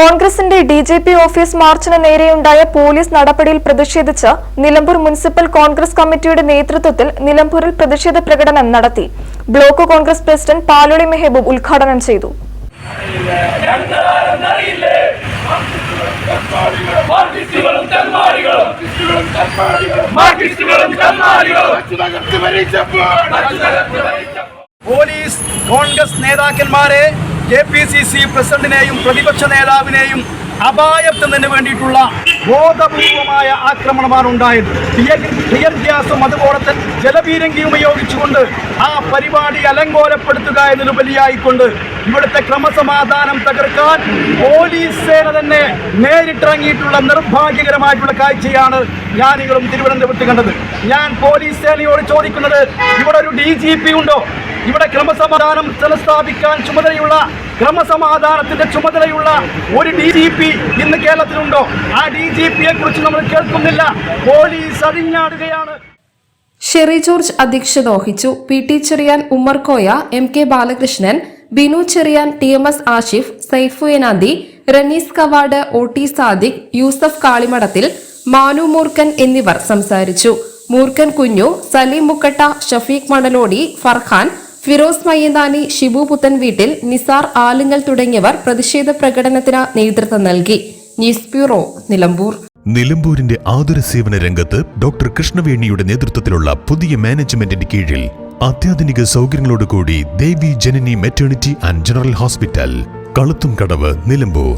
കോൺഗ്രസിന്റെ D J P office മാർച്ചിന് നേരെയുണ്ടായ പോലീസ് നടപടിയിൽ പ്രതിഷേധിച്ച് നിലമ്പൂർ മുനിസിപ്പൽ കോൺഗ്രസ് കമ്മിറ്റിയുടെ നേതൃത്വത്തിൽ നിലമ്പൂരിൽ പ്രതിഷേധ പ്രകടനം നടത്തി. ബ്ലോക്ക് കോൺഗ്രസ് പ്രസിഡന്റ് പാലോളി മെഹബൂബ് ഉദ്ഘാടനം ചെയ്തു. പോലീസ് കോൺഗ്രസ് നേതാക്കന്മാരെ കെ പി സി സി പ്രസിഡന്റിനെയും പ്രതിപക്ഷ നേതാവിനെയും അപായത്തുന്നതിന് വേണ്ടിയിട്ടുള്ള ബോധപൂർവമായ ആക്രമണമാണ് ഉണ്ടായത്. ടിയർ അതുപോലെ തന്നെ ജലപീരങ്കിയും ഉപയോഗിച്ചുകൊണ്ട് ആ പരിപാടി അലങ്കോലപ്പെടുത്തുക എന്നതിലുപരിയായിക്കൊണ്ട് ഇവിടുത്തെ ക്രമസമാധാനം തകർക്കാൻ പോലീസ് സേന തന്നെ നേരിട്ടിറങ്ങിയിട്ടുള്ള നിർഭാഗ്യകരമായിട്ടുള്ള കാഴ്ചയാണ് ഞാൻ നിങ്ങളും തിരുവനന്തപുരത്ത് കണ്ടത്. ഞാൻ പോലീസ് സേനയോട് ചോദിക്കുന്നത് ഇവിടെ ഒരു ഡി ജി പി ഉണ്ടോ? ഇവിടെ ക്രമസമാധാനം പുനഃസ്ഥാപിക്കാൻ ചുമതലയുള്ള ക്രമസമാധാനത്തിന്റെ ചുമതലയുള്ള ഒരു ഡി ജി പി ഇന്ന് കേരളത്തിലുണ്ടോ? ആ ഡി ജി പിയെ കുറിച്ച് നമ്മൾ കേൾക്കുന്നില്ല. പോലീസ് അഴിഞ്ഞാടുകയാണ് ഷെറി ജോർജ് അധ്യക്ഷത വഹിച്ചു P T Cheriyan Ummerkoya M K Balakrishnan Binu Cheriyan T M S Ashif Saifu Enanthi Ranees Kavad O T Sadiq Yusuf Kalimadathil Manu Moorkkan എന്നിവർ സംസാരിച്ചു. മൂർക്കൻ കുഞ്ഞു സലീം മുക്കട്ട ഷഫീഖ് മണലോടി ഫർഹാൻ ഫിറോസ് മയ്യന്താനി ഷിബു പുത്തൻ വീട്ടിൽ നിസാർ ആലുങ്ങൽ തുടങ്ങിയവർ പ്രതിഷേധ പ്രകടനത്തിന് നേതൃത്വം നൽകി. News bureau Nilambur. നിലമ്പൂരിന്റെ ആതുര സേവന രംഗത്ത് ഡോക്ടർ കൃഷ്ണവേണിയുടെ നേതൃത്വത്തിലുള്ള പുതിയ മാനേജ്മെന്റിന്റെ കീഴിൽ അത്യാധുനിക സൗകര്യങ്ങളോടുകൂടി Devi Janani maternity and general hospital കളുത്തും കടവ് നിലമ്പൂർ.